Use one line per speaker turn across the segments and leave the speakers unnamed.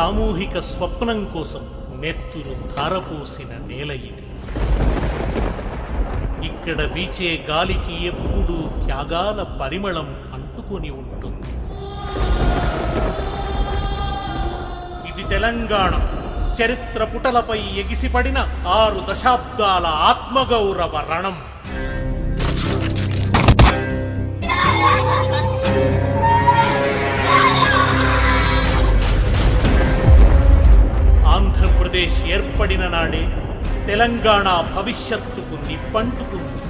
సామూహిక స్వప్నం కోసం నెత్తురు ధారపోసిన నేల ఇది. ఇక్కడ వీచే గాలికి ఎప్పుడూ త్యాగాల పరిమళం అంటుకొని ఉంటుంది. ఇది తెలంగాణ. చరిత్ర పుటలపై ఎగిసిపడిన ఆరు దశాబ్దాల ఆత్మగౌరవ రణం. ఆంధ్రప్రదేశ్ ఏర్పడిన నాడే తెలంగాణ భవిష్యత్తుకు నిప్పంటుకుంది.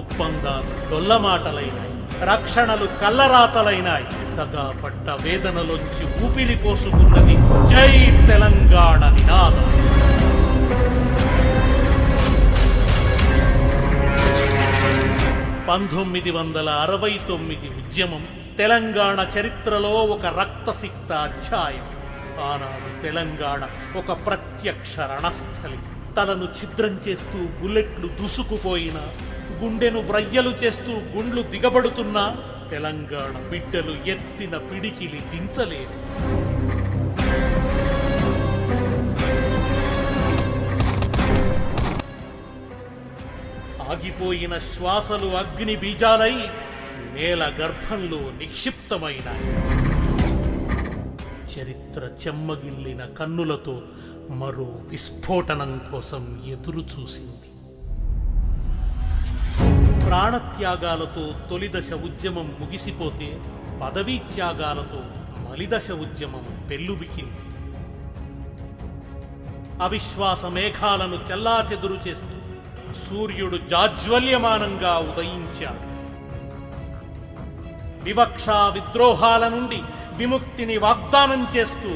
ఒప్పందాలు డొల్లమాటలైనాయి రక్షణలు కల్లరాతలైనాయి తగా పడ్డ వేదనలోంచి ఊపిరి పోసుకున్నది జై తెలంగాణ నినాదం. పంతొమ్మిది వందల అరవై తొమ్మిది ఉద్యమం తెలంగాణ చరిత్రలో ఒక రక్తసిక్త అధ్యాయం. ఆనాడు తెలంగాణ ఒక ప్రత్యక్ష రణస్థలి. తలను ఛిద్రం చేస్తూ బుల్లెట్లు దూసుకుపోయినా గుండెను వ్రయ్యలు చేస్తూ గుండ్లు దిగబడుతున్నా తెలంగాణ బిడ్డలు ఎత్తిన పిడికిలి దించలేదు. ఆగిపోయిన శ్వాసలు అగ్ని బీజాలై నేల గర్భంలో నిక్షిప్తమైనాయి. చరిత్ర చెమ్మగిల్లిన కన్నులతో మరో విస్ఫోటనం కోసం ఎదురు చూసింది ప్రాణత్యాగాలతో తొలిదశ ఉద్యమం ముగిసిపోతే పదవీ త్యాగాలతో మలిదశ ఉద్యమం పెల్లుబికింది అవిశ్వాస మేఘాలను చెల్లాచెదురు చేస్తూ సూర్యుడు జాజ్వల్యమానంగా ఉదయించాడు. వివక్ష విద్రోహాల నుండి విముక్తిని వాగ్దానం చేస్తూ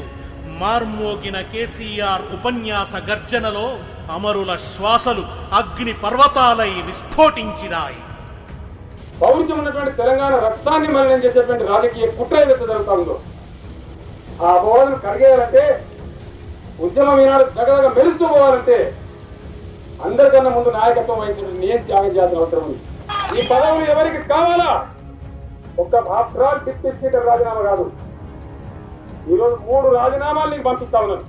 మార్మోగిన కేసీఆర్ ఉపన్యాస గర్జనలో అమరుల శ్వాసలు అగ్ని పర్వతాలై విస్ఫోటించినాయి.
పౌరుషం ఉన్నటువంటి తెలంగాణ రక్తాన్ని మరణం చేసేటువంటి రాజకీయ కుట్ర ఏదైతే జరుగుతుందో ఆ బోధను కరిగేయాలంటే ఉద్యమం ఈనాడు జగదగ మెరుస్తూ పోవాలంటే అందరికన్నా ముందు నాయకత్వం వహించిన నేను త్యాగం చేయాల్సిన అవసరం ఉంది. ఈ పదవులు ఎవరికి కావాలా? ఒక్క ఆఫ్టర్ ఆల్ డిప్యూటీ స్పీకర్ రాజీనామా కాదు. ఈరోజు మూడు రాజీనామాలు నీకు పంపిస్తా ఉన్నాను.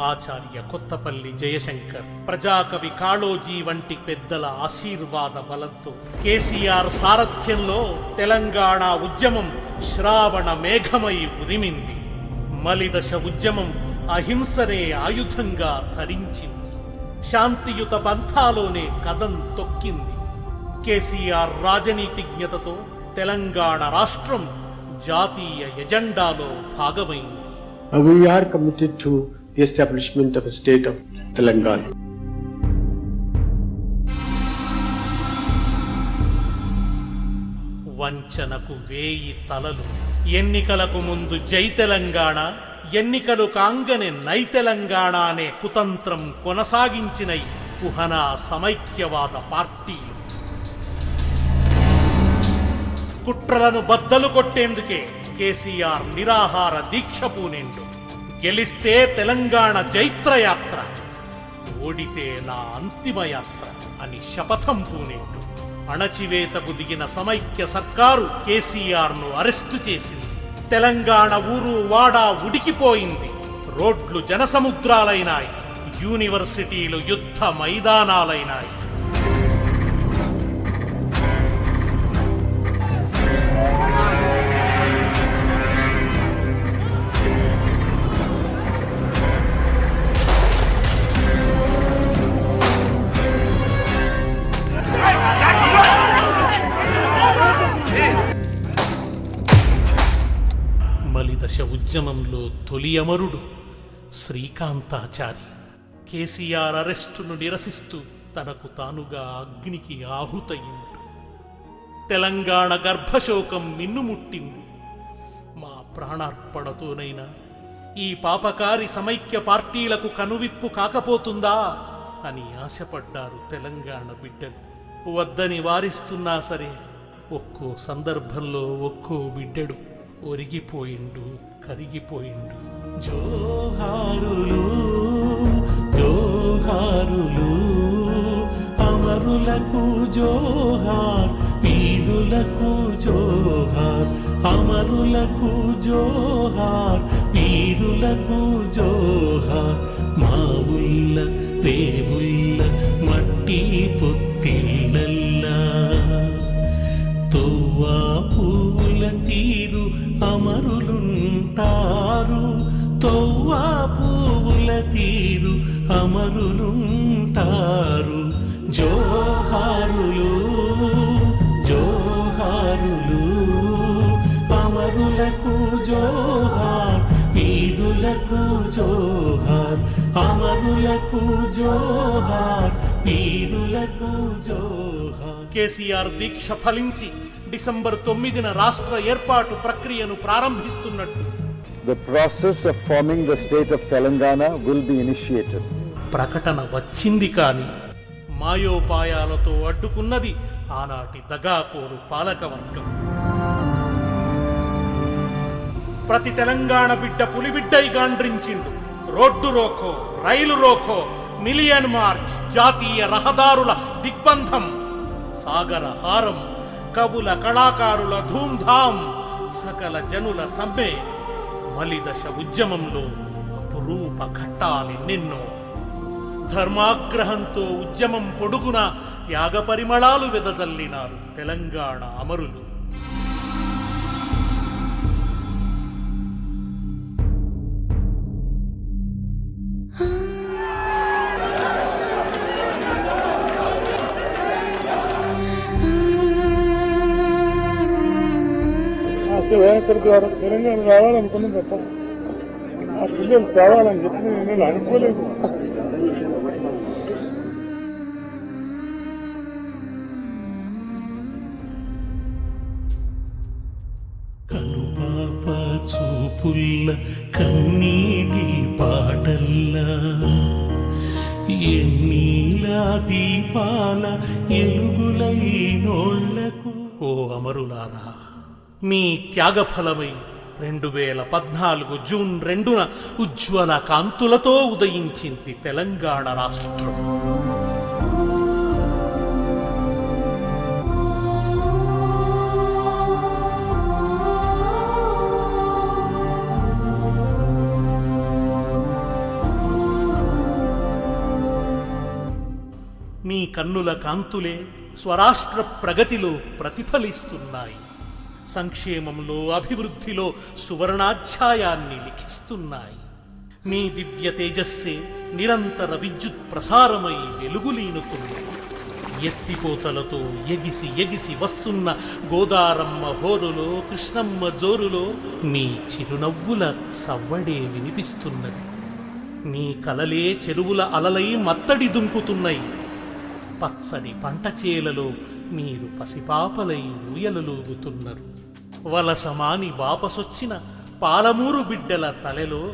ఆచార్య కొత్తపల్లి జయశంకర్ ప్రజాకవి కాళోజీ వంటి పెద్దల ఆశీర్వాద బలంతో కేసీఆర్ సారథ్యంలో తెలంగాణ ఉద్యమం శ్రావణ మేఘమై ఉరిమింది. మలిదశ ఉద్యమం అహింసనే ఆయుధంగా ధరించింది. శాంతియుత పంథాలోనే కదం తొక్కింది. కేసీఆర్ రాజనీతిజ్ఞతతో తెలంగాణ రాష్ట్రం జాతీయ ఎజెండాలో భాగమైంది.
Uh, we are committed to the establishment of a state of Telangana.
వంచనకు వేయి తలలు. ఎన్నికలకు ముందు జై తెలంగాణ ఎన్నికలు కాంగనే నై తెలంగాణ అనే కుతంత్రం కొనసాగించిన కుహనా సమైక్యవాద పార్టీలు. కుట్రలను బద్దలు కొట్టేందుకే కేసీఆర్ నిరాహార దీక్ష పూనిండు. గెలిస్తే తెలంగాణ జైత్రయాత్ర ఓడితే నా అంతిమ యాత్ర అని శపథం పూనిండు. అణచివేతకు దిగిన సమైక్య సర్కారు కేసీఆర్ను అరెస్టు చేసింది. తెలంగాణ ఊరు వాడా ఉడికిపోయింది. రోడ్లు జనసముద్రాలైనాయి. యూనివర్సిటీలు యుద్ధ మైదానాలైనాయి. ఉద్యమంలో తొలి అమరుడు శ్రీకాంతాచారి. కేసీఆర్ అరెస్టును నిరసిస్తూ తనకు తానుగా అగ్నికి ఆహుతయిండు. తెలంగాణ గర్భశోకం మిన్నుముట్టింది మా ప్రాణార్పణతోనైనా ఈ పాపకారి సమైక్య పార్టీలకు కనువిప్పు కాకపోతుందా అని ఆశపడ్డారు తెలంగాణ బిడ్డలు. వద్దని వారిస్తున్నా సరే ఒక్కో సందర్భంలో ఒక్కో బిడ్డడు ఒరిగిపోయిండు. కరిగిపోయిండు. జోహారులు జోహారులు అమరులకు జోహార్ వీరులకు జోహార్ అమరులకు జోహార్ వీరులకు జోహార్ మావుల్ల ఉల్ల రేవుల్ల మట్టి పొత్తిళ్ళల్లా తోవా పువ్వుల తీరు అమరులు అమరులుంటారు తోవా పువ్వుల తీరు అమరులుంటారు. జోహారులు జోహారులు అమరులకు జోహార్ వీరులకు జోహార్ అమరులకు జోహార్ వీరులకు జోహార్. కేసీఆర్ దీక్ష ఫలించి డిసెంబర్ తొమ్మిదిన రాష్ట్ర ఏర్పాటు ప్రక్రియను ప్రారంభిస్తున్నట్టు.
The process of forming the state of Telangana will be initiated.
ప్రకటన వచ్చింది కానీ మాయోపాయాలతో అడ్డుకున్నది ఆనాటి దగాకోరు పాలకవర్గం ప్రతి తెలంగాణ బిడ్డ పులిబిడ్డై గాండ్రించిండు రోడ్డు రోకో రైలు రోకో మిలియన్ మార్చ్ జాతీయ రహదారుల దిగ్బంధం సాగర హారం కవుల కళాకారుల ధూమ్ధాం సకల జనుల సమ్మె మలిదశ ఉద్యమంలో అపురూప ఘట్టాలెన్నెన్నో ధర్మాగ్రహంతో ఉద్యమం పొడుగున త్యాగ పరిమళాలు వెదజల్లినారు తెలంగాణ అమరులు.
అసలు ఇక్కడికి ద్వారా తెలంగాణ రావాలనుకున్నాం తప్ప ఆ పిల్లలు చావాలని చెప్పి నేను అనుకోలేదు.
కనుపాప చూపుల్ల కన్నీటి పాటల్లా ఎన్నీలా దీపాల ఎలుగులై నోళ్ళకు ఓ అమరులారా మీ త్యాగఫలమై రెండు వేల పద్నాలుగు జూన్ రెండున ఉజ్వల కాంతులతో ఉదయించింది తెలంగాణ రాష్ట్రం. మీ కన్నుల కాంతులే స్వరాష్ట్ర ప్రగతిలో ప్రతిఫలిస్తున్నాయి. సంక్షేమంలో అభివృద్ధిలో సువర్ణాధ్యాయాన్ని లిఖిస్తున్నాయి. మీ దివ్య తేజస్సే నిరంతర విద్యుత్ ప్రసారమై వెలుగులీనుతుంది. ఎత్తిపోతలతో ఎగిసి ఎగిసి వస్తున్న గోదారమ్మ హోరులో కృష్ణమ్మ జోరులో మీ చిరునవ్వుల సవ్వడే వినిపిస్తున్నది. మీ కలలే చెరువుల అలలై మత్తడి దుంకుతున్నాయి. పచ్చని పంట చేలలో మీరు పసిపాపలై ఊయలలూగుతున్నారు. వలసమాని వాపసొచ్చిన పాలమూరు బిడ్డల తలెలో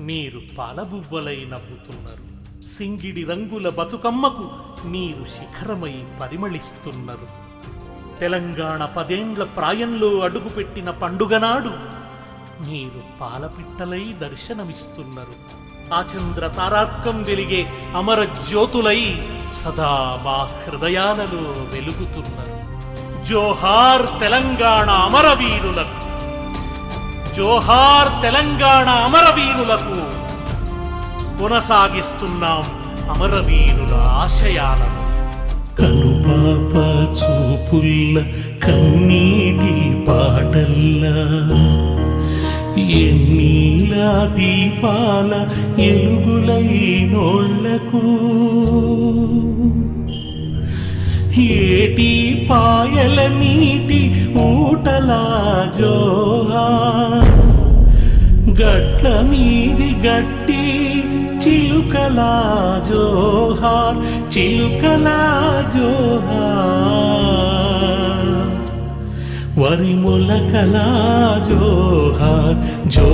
మీరు పాలబువ్వలై నవ్వుతున్నారు. సింగిడి రంగుల బతుకమ్మకు మీరు శిఖరమై పరిమళిస్తున్నారు. తెలంగాణ పదేండ్ల ప్రాయంలో అడుగుపెట్టిన పండుగనాడు మీరు పాలపిట్టలై దర్శనమిస్తున్నారు. ఆచంద్ర తారార్కం వెలిగే అమర జ్యోతులై సదా మా హృదయాలలో వెలుగుతున్నారు. జోహార్ తెలంగాణ అమరవీరులకు. జోహార్ తెలంగాణ అమరవీరులకు కొనసాగిస్తున్నాం అమరవీరుల ఆశయాలను. కనుపాప చూపుల్ల కన్నీటి పాటల్లా. ఎన్నీలా దీపాల ఎలుగులై నోళ్ళకు ఏటి పాయల నీటి ఊటలా జోహా? గట్ల మీది గట్టి చిలుకలా జోహార్ చిలుకలా జోహార్ వరి ములకలా జోహార్ జో